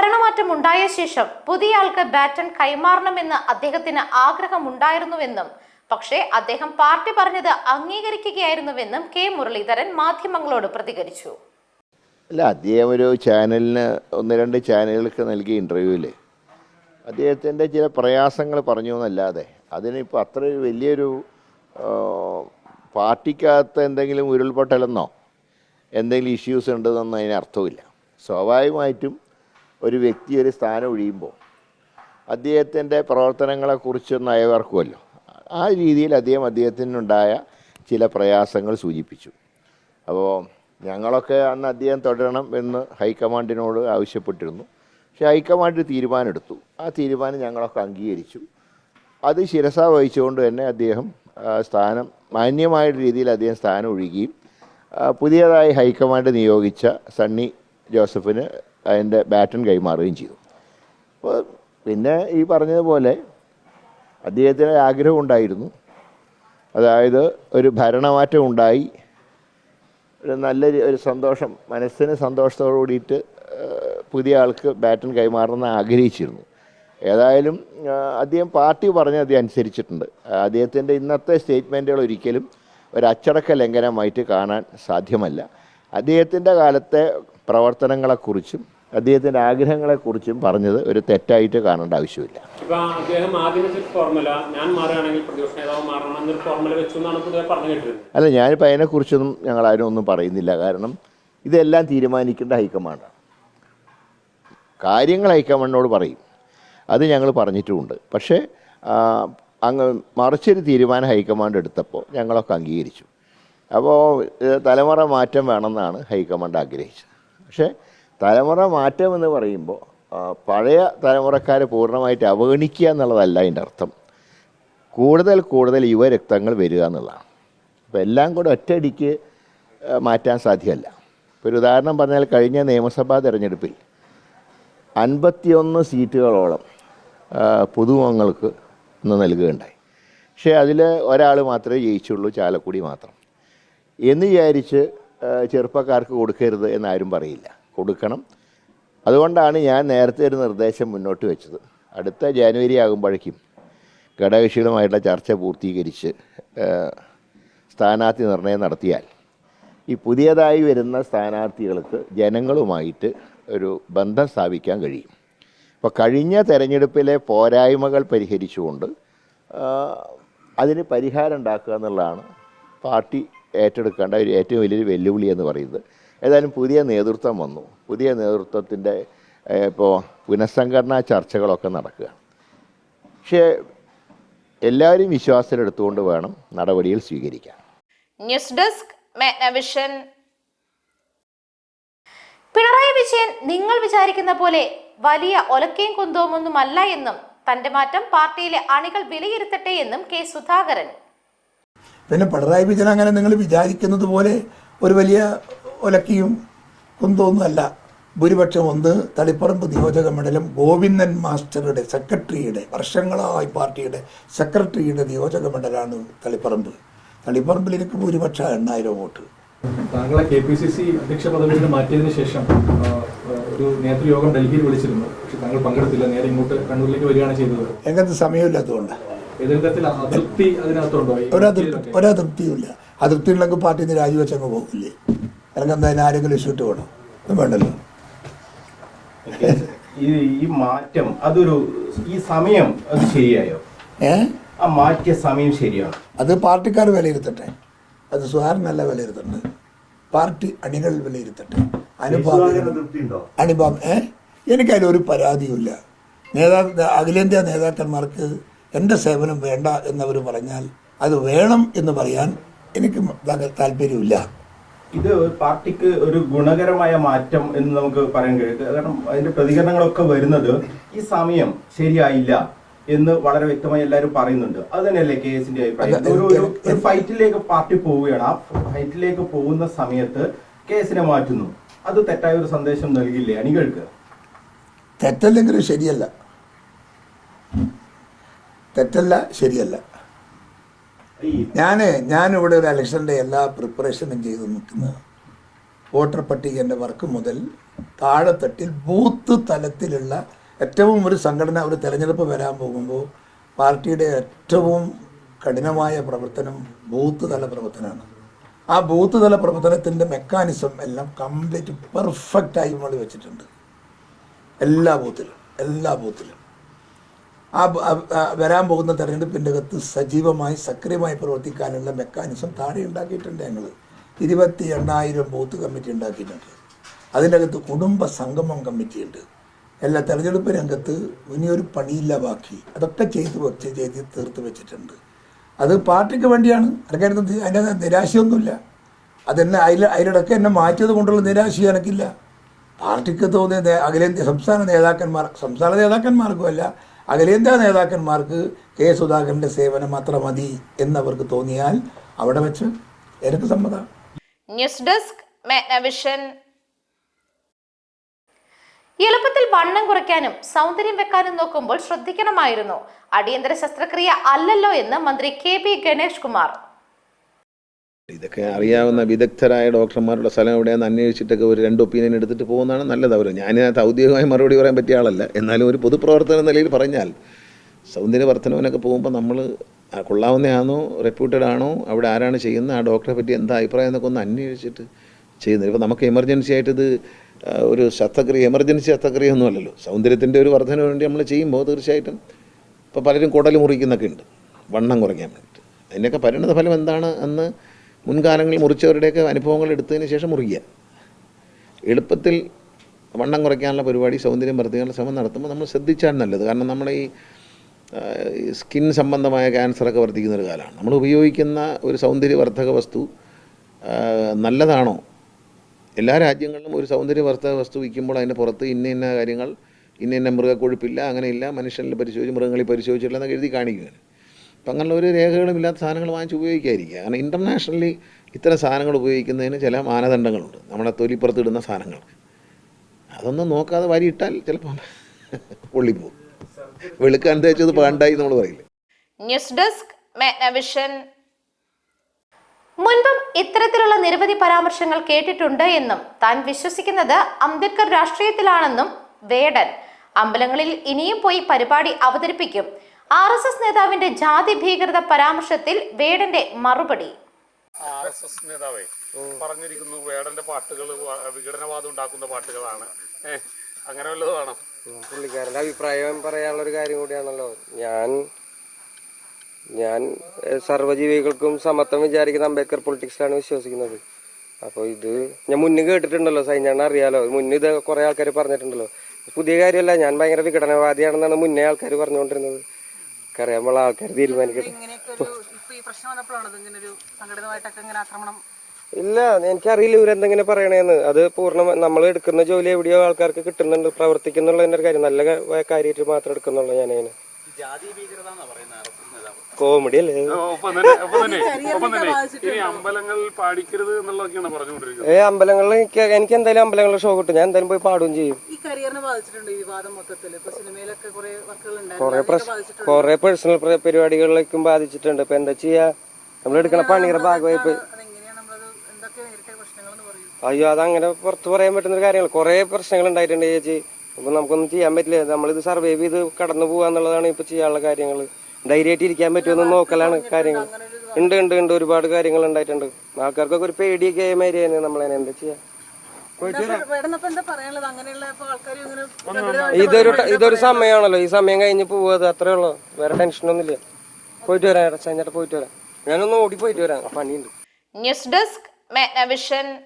ഭരണമാറ്റം ഉണ്ടായ ശേഷം പുതിയ ആൾക്ക് ബാറ്റൺ കൈമാറണമെന്ന് അദ്ദേഹത്തിന് ആഗ്രഹമുണ്ടായിരുന്നുവെന്നും പക്ഷേ അദ്ദേഹം പാർട്ടി പറഞ്ഞത് അംഗീകരിക്കുകയായിരുന്നുവെന്നും കെ മുരളീധരൻ മാധ്യമങ്ങളോട് പ്രതികരിച്ചു. അല്ല അദ്ദേഹം ഒരു ചാനലിന് ഒന്ന് രണ്ട് ചാനലുകൾക്ക് നൽകിയ ഇന്റർവ്യൂവിൽ അദ്ദേഹത്തിന്റെ ചില പ്രയാസങ്ങൾ പറഞ്ഞു എന്നല്ലാതെ അതിനിപ്പോൾ അത്ര വലിയൊരു പാർട്ടിക്കകത്ത് എന്തെങ്കിലും ഉരുൾപൊട്ടലെന്നോ എന്തെങ്കിലും ഇഷ്യൂസ് ഉണ്ടെന്നൊന്നും അതിന് അർത്ഥമില്ല. സ്വാഭാവികമായിട്ടും ഒരു വ്യക്തി ഒരു സ്ഥാനം ഒഴിയുമ്പോൾ അദ്ദേഹത്തിന്റെ പ്രവർത്തനങ്ങളെക്കുറിച്ച് അയവർക്കുമല്ലോ ആ രീതിയിൽ അദ്ദേഹം അദ്ദേഹത്തിനുണ്ടായ ചില പ്രയാസങ്ങൾ സൂചിപ്പിച്ചു. അപ്പോൾ ഞങ്ങളൊക്കെ അന്ന് അദ്ദേഹം തുടരണം എന്ന് ഹൈക്കമാൻഡിനോട് ആവശ്യപ്പെട്ടിരുന്നു. പക്ഷേ ഹൈക്കമാൻഡ് തീരുമാനമെടുത്തു. ആ തീരുമാനം ഞങ്ങളൊക്കെ അംഗീകരിച്ചു. അത് ശിരസ വഹിച്ചുകൊണ്ട് തന്നെ അദ്ദേഹം സ്ഥാനം മാന്യമായ രീതിയിൽ അദ്ദേഹം സ്ഥാനം ഒഴുകുകയും പുതിയതായി ഹൈക്കമാൻഡ് നിയോഗിച്ച സണ്ണി ജോസഫിന് അതിന്റെ ബാറ്റൺ കൈമാറുകയും ചെയ്തു. അപ്പോൾ പിന്നെ ഈ പറഞ്ഞതുപോലെ അദ്ദേഹത്തിന് ആഗ്രഹം ഉണ്ടായിരുന്നു. അതായത് ഒരു ഭരണമാറ്റം ഉണ്ടായി. ഒരു നല്ല ഒരു സന്തോഷം മനസ്സിന് സന്തോഷത്തോടു കൂടിയിട്ട് പുതിയ ആൾക്ക് ബാറ്റൺ കൈമാറണമെന്ന് ആഗ്രഹിച്ചിരുന്നു. ഏതായാലും അദ്ദേഹം പാർട്ടി പറഞ്ഞ് അദ്ദേഹം അനുസരിച്ചിട്ടുണ്ട്. അദ്ദേഹത്തിന്റെ ഇന്നത്തെ സ്റ്റേറ്റ്മെന്റുകൾ ഒരിക്കലും ഒരു അച്ചടക്ക ലംഘനമായിട്ട് കാണാൻ സാധ്യമല്ല. അദ്ദേഹത്തിന്റെ കാലത്തെ പ്രവർത്തനങ്ങളെക്കുറിച്ചും അദ്ദേഹത്തിന്റെ ആഗ്രഹങ്ങളെക്കുറിച്ചും പറഞ്ഞത് ഒരു തെറ്റായിട്ട് കാണേണ്ട ആവശ്യമില്ല. അല്ല ഞാനിപ്പോൾ അതിനെക്കുറിച്ചൊന്നും ഞങ്ങൾ ആരും ഒന്നും പറയുന്നില്ല. കാരണം ഇതെല്ലാം തീരുമാനിക്കേണ്ട ഹൈക്കമാൻഡാണ്. കാര്യങ്ങൾ ഹൈക്കമാൻഡിനോട് പറയും. അത് ഞങ്ങൾ പറഞ്ഞിട്ടുമുണ്ട്. പക്ഷേ അങ്ങ് മറിച്ചൊരു തീരുമാനം ഹൈക്കമാൻഡ് എടുത്തപ്പോൾ ഞങ്ങളൊക്കെ അംഗീകരിച്ചു. അപ്പോൾ തലമുറ മാറ്റം വേണമെന്നാണ് ഹൈക്കമാൻഡ് ആഗ്രഹിച്ചത്. പക്ഷേ തലമുറ മാറ്റം എന്ന് പറയുമ്പോൾ പഴയ തലമുറക്കാരെ പൂർണമായിട്ട് അവഗണിക്കുക എന്നുള്ളതല്ല അതിന്റെ അർത്ഥം. കൂടുതൽ കൂടുതൽ യുവരക്തങ്ങൾ വരിക എന്നുള്ളതാണ്. അപ്പോൾ എല്ലാം കൂടെ ഒറ്റയടിക്ക് മാറ്റാൻ സാധ്യമല്ല. ഒരു ഉദാഹരണം പറഞ്ഞാൽ കഴിഞ്ഞ നിയമസഭാ തിരഞ്ഞെടുപ്പിൽ അൻപത്തിയൊന്ന് സീറ്റുകളോളം പുതുമുഖങ്ങൾക്ക് ഇന്ന് നൽകുകയുണ്ടായി. പക്ഷേ അതിൽ ഒരാൾ മാത്രമേ ജയിച്ചുള്ളൂ ചാലക്കുടി മാത്രം. എന്ന് വിചാരിച്ച് ചെറുപ്പക്കാർക്ക് കൊടുക്കരുത് എന്നാരും പറയില്ല. കൊടുക്കണം. അതുകൊണ്ടാണ് ഞാൻ നേരത്തെ ഒരു നിർദ്ദേശം മുന്നോട്ട് വെച്ചത്. അടുത്ത ജാനുവരി ആകുമ്പോഴേക്കും ഘടകകക്ഷികളുമായിട്ടുള്ള ചർച്ച പൂർത്തീകരിച്ച് സ്ഥാനാർത്ഥി നിർണയം നടത്തിയാൽ ഈ പുതിയതായി വരുന്ന സ്ഥാനാർത്ഥികൾക്ക് ജനങ്ങളുമായിട്ട് ഒരു ബന്ധം സ്ഥാപിക്കാൻ കഴിയും. അപ്പോൾ കഴിഞ്ഞ തെരഞ്ഞെടുപ്പിലെ പോരായ്മകൾ പരിഹരിച്ചുകൊണ്ട് അതിന് പരിഹാരം ഉണ്ടാക്കുക എന്നുള്ളതാണ് പാർട്ടി ഏറ്റെടുക്കേണ്ട ഒരു ഏറ്റവും വലിയൊരു വെല്ലുവിളി എന്ന് പറയുന്നത്. ഏതായാലും പുതിയ നേതൃത്വം വന്നു. പുതിയ നേതൃത്വത്തിന്റെ ഇപ്പോൾ പുനഃസംഘടനാ ചർച്ചകളൊക്കെ നടക്കുക പക്ഷേ എല്ലാവരും വിശ്വാസത്തിലെടുത്തുകൊണ്ട് വേണം നടപടികൾ സ്വീകരിക്കാൻ. ന്യൂസ് ഡെസ്ക് പിണറായി വിജയൻ നിങ്ങൾ വിചാരിക്കുന്ന പോലെ വലിയ ഒലക്കയും കുന്തവുമൊന്നുമല്ല എന്നും തന്റെ മാറ്റം പാർട്ടിയിലെ അണികൾ വിലയിരുത്തട്ടെ എന്നും കെ സുധാകരൻ പിന്നെ പിണറായി വിജയൻ അങ്ങനെ നിങ്ങൾ വിചാരിക്കുന്നത് പോലെ ഒരു വലിയ ഒലക്കിയും കുന്തമൊന്നുമല്ല ഭൂരിപക്ഷം ഒന്ന് തളിപ്പറമ്പ് നിയോജക മണ്ഡലം ഗോവിന്ദൻ മാസ്റ്ററുടെ സെക്രട്ടറിയുടെ വർഷങ്ങളായി പാർട്ടിയുടെ സെക്രട്ടറിയുടെ നിയോജക മണ്ഡലമാണ് തളിപ്പറമ്പ്. തളിപ്പറമ്പിൽ എനിക്ക് ഭൂരിപക്ഷം എണ്ണായിരം വോട്ട്. താങ്കളെ കെ പി സി സി അധ്യക്ഷ പദവിയിൽ മാറ്റിയതിനു ശേഷം ഒരു നേതൃയോഗം ഡൽഹിയിൽ വിളിച്ചിരുന്നു. പക്ഷെ താങ്കൾ പങ്കെടുത്തില്ല. നേരെ ഇങ്ങോട്ട് കണ്ണൂരിലേക്ക് വരികയാണ് ചെയ്തത്. എങ്ങനത്തെ സമയമില്ലാത്തതുകൊണ്ട്. ഒരതൃപ്തിയുമില്ല അതൃപ്തി ഉണ്ടെങ്കിൽ പാർട്ടിയിൽ നിന്ന് രാജിവെച്ചങ്ങ് പോകില്ലേ? അല്ലെങ്കിൽ എന്തായാലും ആരെങ്കിലും ഇഷ്യൂട്ട് വേണം ഒന്നും വേണ്ടല്ലോ. ഈ ഈ മാറ്റം അതൊരു ഈ സമയം അത് ശരിയായോ? ഏ? ആ മാറ്റിയ സമയം ശരിയാണ്? അത് പാർട്ടിക്കാർ വിലയിരുത്തട്ടെ. അത് സുഹാരനല്ല വിലയിരുത്തട്ടെ പാർട്ടി അണികൾ വിലയിരുത്തട്ടെ. അനുഭാവം അനുഭാവം ഏ? എനിക്കതിലൊരു പരാതിയുമില്ല. നേതാ അഖിലേന്ത്യാ നേതാക്കന്മാർക്ക് എന്റെ സേവനം വേണ്ട എന്നവർ പറഞ്ഞാൽ അത് വേണം എന്ന് പറയാൻ എനിക്ക് താല്പര്യമില്ല. ഇത് പാർട്ടിക്ക് ഒരു ഗുണകരമായ മാറ്റം എന്ന് നമുക്ക് പറയാൻ കഴിയും. കാരണം അതിന്റെ പ്രതികരണങ്ങളൊക്കെ വരുന്നത് ഈ സമയം ശരിയായില്ല എന്ന് വളരെ വ്യക്തമായി എല്ലാവരും പറയുന്നുണ്ട്. അത് തന്നെയല്ലേ കെ എസിന്റെ അഭിപ്രായം? ഒരു ഒരു ഒരു ഫൈറ്റിലേക്ക് പാർട്ടി പോവുകയാണ്. ആ ഫൈറ്റിലേക്ക് പോകുന്ന സമയത്ത് കെ എസിനെ മാറ്റുന്നു. അത് തെറ്റായ ഒരു സന്ദേശം നൽകില്ലേ അണികൾക്ക്? തെറ്റല്ലെങ്കിലും ശരിയല്ല. തെറ്റല്ല ശരിയല്ല. ഞാൻ ഞാനിവിടെ ഒരു ഇലക്ഷന്റെ എല്ലാ പ്രിപ്പറേഷനും ചെയ്ത് നിൽക്കുന്നത് വോട്ടർ പട്ടികന്റെ വർക്ക് മുതൽ താഴെത്തട്ടിൽ ബൂത്ത് തലത്തിലുള്ള ഏറ്റവും ഒരു സംഘടന ഒരു തെരഞ്ഞെടുപ്പ് വരാൻ പോകുമ്പോൾ പാർട്ടിയുടെ ഏറ്റവും കഠിനമായ പ്രവർത്തനം ബൂത്ത് തല പ്രവർത്തനമാണ്. ആ ബൂത്ത് തല പ്രവർത്തനത്തിന്റെ മെക്കാനിസം എല്ലാം കംപ്ലീറ്റ് പെർഫെക്റ്റായി നമ്മൾ വെച്ചിട്ടുണ്ട്. എല്ലാ ബൂത്തിലും എല്ലാ ബൂത്തിലും. ആ വരാൻ പോകുന്ന തെരഞ്ഞെടുപ്പിന്റെ അകത്ത് സജീവമായി സക്രിയമായി പ്രവർത്തിക്കാനുള്ള മെക്കാനിസം താഴെ ഉണ്ടാക്കിയിട്ടുണ്ട് ഞങ്ങൾ. ഇരുപത്തി എണ്ണായിരം ബൂത്ത് കമ്മിറ്റി ഉണ്ടാക്കിയിട്ടുണ്ട്. അതിന്റെ അകത്ത് കുടുംബ സംഗമം കമ്മിറ്റിയുണ്ട്. എല്ലാ തെരഞ്ഞെടുപ്പ് രംഗത്ത് ഇനിയൊരു പണിയില്ല ബാക്കി. അതൊക്കെ ചെയ്ത് വെച്ച് ചെയ്ത് തീർത്ത് വെച്ചിട്ടുണ്ട്. അത് പാർട്ടിക്ക് വേണ്ടിയാണ്. അതൊക്കെ അതിന്റെ നിരാശയൊന്നുമില്ല. അതെന്നെ അതിൽ അതിലിടയ്ക്ക് എന്നെ മാറ്റിയത് കൊണ്ടുള്ള നിരാശ എനിക്കില്ല. പാർട്ടിക്ക് തോന്നിയ അഖിലേന്ത്യ സംസ്ഥാന നേതാക്കന്മാർ സംസ്ഥാന നേതാക്കന്മാർക്കുമല്ല അഖിലേന്ത്യാ നേതാക്കന്മാർക്ക് കെ സുധാകരന്റെ സേവനം മാത്രം മതി എന്നവർക്ക് തോന്നിയാൽ അവിടെ വെച്ച് എനിക്ക് സമ്മതം. ന്യൂസ് ഡെസ്ക് എളുപ്പത്തിൽ വണ്ണം കുറയ്ക്കാനും സൗന്ദര്യം വെക്കാനും നോക്കുമ്പോൾ ശ്രദ്ധിക്കണമായിരുന്നു. അടിയന്തര ശസ്ത്രക്രിയ അല്ലല്ലോ എന്ന് മന്ത്രി കെ പി ഗണേഷ് കുമാർ. ഇതൊക്കെ അറിയാവുന്ന വിദഗ്ധരായ ഡോക്ടർമാരുടെ സ്ഥലം എവിടെയാണെന്ന് അന്വേഷിച്ചിട്ടൊക്കെ ഒരു രണ്ട് ഒപ്പീനിയൻ എടുത്തിട്ട് പോകുന്നതാണ് നല്ലത്. അവർ ഞാനിതിനകത്ത് ഔദ്യോഗികമായി മറുപടി പറയാൻ പറ്റിയ ആളല്ല എന്നാലും ഒരു പൊതുപ്രവർത്തന നിലയിൽ പറഞ്ഞാൽ സൗന്ദര്യവർദ്ധനവിനൊക്കെ പോകുമ്പോൾ നമ്മൾ കൊള്ളാവുന്നതാണോ റെപ്യൂട്ടഡ് ആണോ അവിടെ ആരാണ് ചെയ്യുന്നത് ആ ഡോക്ടറെ പറ്റി എന്താ അഭിപ്രായം എന്നൊക്കെ ഒന്ന് അന്വേഷിച്ചിട്ട് ചെയ്യുന്നത്. ഇപ്പോൾ നമുക്ക് എമർജൻസി ആയിട്ട് ഇത് ഒരു ശസ്ത്രക്രിയ എമർജൻസി ശസ്ത്രക്രിയ ഒന്നുമല്ലല്ലോ സൗന്ദര്യത്തിന്റെ ഒരു വർധന വേണ്ടി നമ്മൾ ചെയ്യുമ്പോൾ തീർച്ചയായിട്ടും ഇപ്പോൾ പലരും കുടൽ മുറിക്കുന്നൊക്കെ ഉണ്ട്. വണ്ണം കുറയ്ക്കാൻ വേണ്ടിയിട്ട്. അതിന്റെയൊക്കെ പരിണത ഫലം എന്താണ് എന്ന് മുൻകാലങ്ങളിൽ മുറിച്ചവരുടെയൊക്കെ അനുഭവങ്ങൾ എടുത്തതിന് ശേഷം മുറിക്കുക എളുപ്പത്തിൽ വണ്ണം കുറയ്ക്കാനുള്ള പരിപാടി സൗന്ദര്യം വർദ്ധിക്കാനുള്ള ശ്രമം നടത്തുമ്പോൾ നമ്മൾ ശ്രദ്ധിച്ചാൽ നല്ലത്. കാരണം നമ്മുടെ ഈ സ്കിൻ സംബന്ധമായ ക്യാൻസറൊക്കെ വർദ്ധിക്കുന്ന ഒരു കാലമാണ്. നമ്മൾ ഉപയോഗിക്കുന്ന ഒരു സൗന്ദര്യവർദ്ധക വസ്തു നല്ലതാണോ? എല്ലാ രാജ്യങ്ങളിലും ഒരു സൗന്ദര്യവർദ്ധക വസ്തു വിൽക്കുമ്പോൾ അതിന്റെ പുറത്ത് ഇന്ന ഇന്ന കാര്യങ്ങൾ ഇന്ന ഇന്ന മൃഗക്കൊഴുപ്പില്ല അങ്ങനെയില്ല മനുഷ്യനിൽ പരിശോധിച്ച് മൃഗങ്ങളിൽ പരിശോധിച്ചിട്ടില്ല എന്നൊക്കെ എഴുതി കാണിക്കുകയാണ്. അപ്പം അങ്ങനെയുള്ള ഒരു രേഖകളും ഇല്ലാത്ത സാധനങ്ങൾ വാങ്ങിച്ച് ഉപയോഗിക്കാതിരിക്കുക. കാരണം ഇന്റർനാഷണലി ഇത്തരം സാധനങ്ങൾ ഉപയോഗിക്കുന്നതിന് ചില മാനദണ്ഡങ്ങളുണ്ട്. നമ്മുടെ തൊലിപ്പുറത്ത് ഇടുന്ന സാധനങ്ങൾ അതൊന്നും നോക്കാതെ വരിയിട്ടാൽ ചിലപ്പോൾ പൊള്ളിപ്പോവും. വെളുക്കാൻ തേച്ചത് പാണ്ടായി നമ്മൾ പറയില്ല. ന്യൂസ് ഡെസ്ക് മെഗ്നവിഷൻ മുൻപും ഇത്തരത്തിലുള്ള നിരവധി പരാമർശങ്ങൾ കേട്ടിട്ടുണ്ട് എന്നും താൻ വിശ്വസിക്കുന്നത് അംബേദ്കർ രാഷ്ട്രീയത്തിലാണെന്നും വേടൻ. അമ്പലങ്ങളിൽ ഇനിയും പോയി പരിപാടി അവതരിപ്പിക്കും. ആർ എസ് എസ് നേതാവിന്റെ ജാതി ഭീകരത പരാമർശത്തിൽ വേടന്റെ മറുപടി. ആർ എസ് എസ് നേതാവേ പറഞ്ഞിരിക്കുന്നു വേടന്റെ പാട്ടുകൾ വിഘടനവാദം ഉണ്ടാക്കുന്ന പാട്ടുകളാണ്. അങ്ങനെ വല്ലതാണോ പുള്ളിക്കാരന്റെ അഭിപ്രായം പറയാനുള്ള ഒരു കാര്യം കൂടിയാണല്ലോ. ഞാൻ ഞാൻ സർവജീവികൾക്കും സമത്വം വിചാരിക്കുന്ന അംബേദ്കർ പൊളിറ്റിക്സിലാണ് വിശ്വസിക്കുന്നത്. അപ്പോൾ ഇത് ഞാൻ മുന്നേ കേട്ടിട്ടുണ്ടല്ലോ സൈന്യാണ് അറിയാലോ. മുന്നേ ഇത് കുറേ ആൾക്കാർ പറഞ്ഞിട്ടുണ്ടല്ലോ. പുതിയ കാര്യമല്ല ഞാൻ ഭയങ്കര വിഘടനവാദിയാണെന്നാണ് മുന്നേ ആൾക്കാർ പറഞ്ഞുകൊണ്ടിരുന്നത്. അറിയാമ്പോൾ ആൾക്കാർ തീരുമാനിക്കട്ടെ. ഇല്ല എനിക്കറിയില്ല ഇവരെന്തെങ്കിലും പറയണേന്ന്. അത് പൂർണ നമ്മൾ എടുക്കുന്ന ജോലി എവിടെയോ ആൾക്കാർക്ക് കിട്ടുന്നുണ്ട് പ്രവർത്തിക്കുന്നുള്ളതിന്റെ ഒരു കാര്യം. നല്ല കാര്യമായിട്ട് മാത്രം എടുക്കുന്നുള്ളൂ ഞാനതിന്. കോമഡി അല്ലേ? ഏ അമ്പലങ്ങളിൽ എനിക്ക് എനിക്ക് എന്തായാലും അമ്പലങ്ങളിൽ ഷോ കിട്ടും. ഞാൻ എന്തായാലും പോയി പാടുകയും ചെയ്യും. കരിയറിനെ ബാധിച്ചിട്ടുണ്ട് ഈ വിവാദം മൊത്തത്തിൽ ഇപ്പൊ സിനിമയിലൊക്കെ കുറെ വർക്കുകൾ ഉണ്ടായിരുന്നു. കുറെ പേഴ്സണൽ പരിപാടികളിലേക്കും ബാധിച്ചിട്ടുണ്ട്. ഇപ്പൊ എന്താ ചെയ്യാ? നമ്മൾ എടുക്കണ പണിയുടെ ഭാഗമായി അയ്യോ അതങ്ങനെ പുറത്ത് പറയാൻ പറ്റുന്ന ഒരു കാര്യങ്ങൾ കുറെ പ്രശ്നങ്ങൾ ഉണ്ടായിട്ടുണ്ട് ചേച്ചി. അപ്പൊ നമുക്കൊന്നും ചെയ്യാൻ പറ്റില്ല. നമ്മളിത് സർവൈവ് ചെയ്ത് കടന്നു പോവാന്നുള്ളതാണ് ഇപ്പൊ ചെയ്യാനുള്ള കാര്യങ്ങൾ ധൈര്യമായിട്ട് ഇരിക്കാൻ പറ്റുമെന്ന് നോക്കലാണ് കാര്യങ്ങൾ. ഉണ്ട് ഉണ്ട് ഉണ്ട്. ഒരുപാട് കാര്യങ്ങൾ ഉണ്ടായിട്ടുണ്ട്. ആൾക്കാർക്കൊക്കെ ഒരു പേടിയൊക്കെ ആയ മാതിരി നമ്മളതിനെ എന്താ ചെയ്യാ? ഇതൊരു ഇതൊരു സമയമാണല്ലോ. ഈ സമയം കഴിഞ്ഞ് പോവാത് അത്രേ ഉള്ളു. വേറെ ടെൻഷനൊന്നുമില്ല പോയിട്ട് വരാം ചേട്ടാ പോയിട്ട് വരാം. ഞാനൊന്ന് ഓടി പോയിട്ട് വരാം. പണിയുണ്ട്. News desk മെഗ്നവിഷൻ